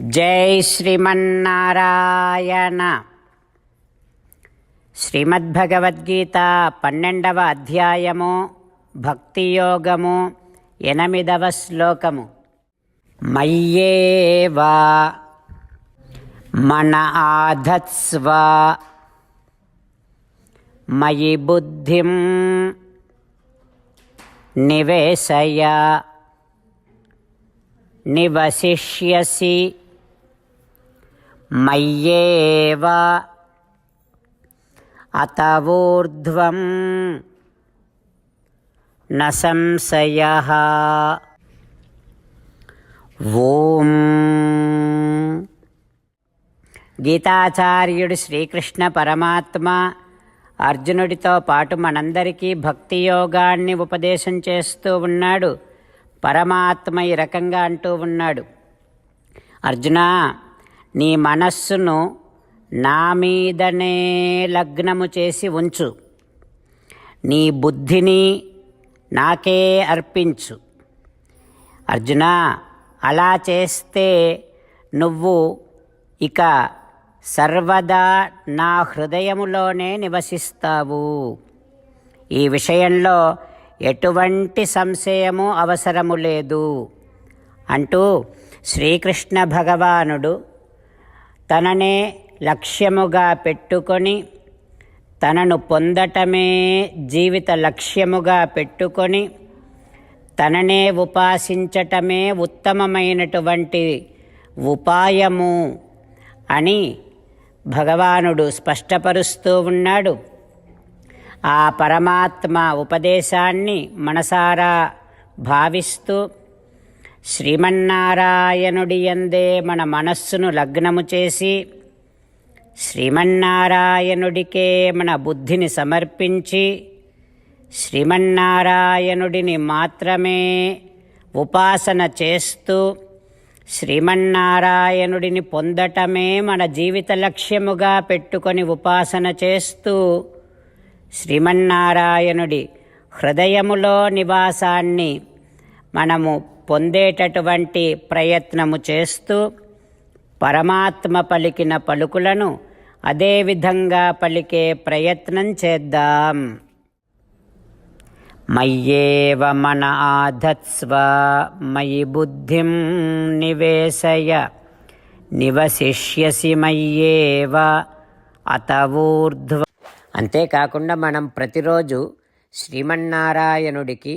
జై శ్రీమన్నారాయణ. శ్రీమద్భగవద్గీత పన్నెండవ అధ్యాయము భక్తియోగము ఎనిమిదవ శ్లోకము. మయ్యేవా మన ఆధత్స్వ మయి బుద్ధిం నివేశయ నివసిష్యసి మయ్యేవ అత ఊర్ధ్వం న సంశయ ఓం గీతాచార్యుడు శ్రీకృష్ణ పరమాత్మ అర్జునుడితో పాటు మనందరికీ భక్తి యోగాన్ని ఉపదేశం చేస్తూ ఉన్నాడు. పరమాత్మ ఈ రకంగా అంటూ ఉన్నాడు. అర్జున నీ మనస్సును నా మీదనే లగ్నము చేసి ఉంచు. నీ బుద్ధిని నాకే అర్పించు. అర్జున అలా చేస్తే నువ్వు ఇక సర్వదా నా హృదయములోనే నివసిస్తావు. ఈ విషయంలో ఎటువంటి సంశయము అవసరము లేదు. అంటూ శ్రీకృష్ణ భగవానుడు తననే లక్ష్యముగా పెట్టుకొని తనను పొందటమే జీవిత లక్ష్యముగా పెట్టుకొని తననే ఉపాసించటమే ఉత్తమమైనటువంటి ఉపాయము అని భగవానుడు స్పష్టపరుస్తూ ఉన్నాడు. ఆ పరమాత్మ ఉపదేశాన్ని మనసారా భావిస్తూ శ్రీమన్నారాయణుడి ఎందే మన మనస్సును లగ్నము చేసి శ్రీమన్నారాయణుడికే మన బుద్ధిని సమర్పించి శ్రీమన్నారాయణుడిని మాత్రమే ఉపాసన చేస్తూ శ్రీమన్నారాయణుడిని పొందటమే మన జీవిత లక్ష్యముగా పెట్టుకొని ఉపాసన చేస్తూ శ్రీమన్నారాయణుడి హృదయములో నివాసాన్ని మనము పొందేటటువంటి ప్రయత్నము చేస్తూ పరమాత్మ పలికిన పలుకులను అదేవిధంగా పలికే ప్రయత్నం చేద్దాం. మయ్యేవ మన ఆధత్స్వ మయి బుద్ధిం నివేశయ నివసిష్యసి మయ్యేవ అత ఊర్ధ్వ అంతేకాకుండా మనం ప్రతిరోజు శ్రీమన్నారాయణుడికి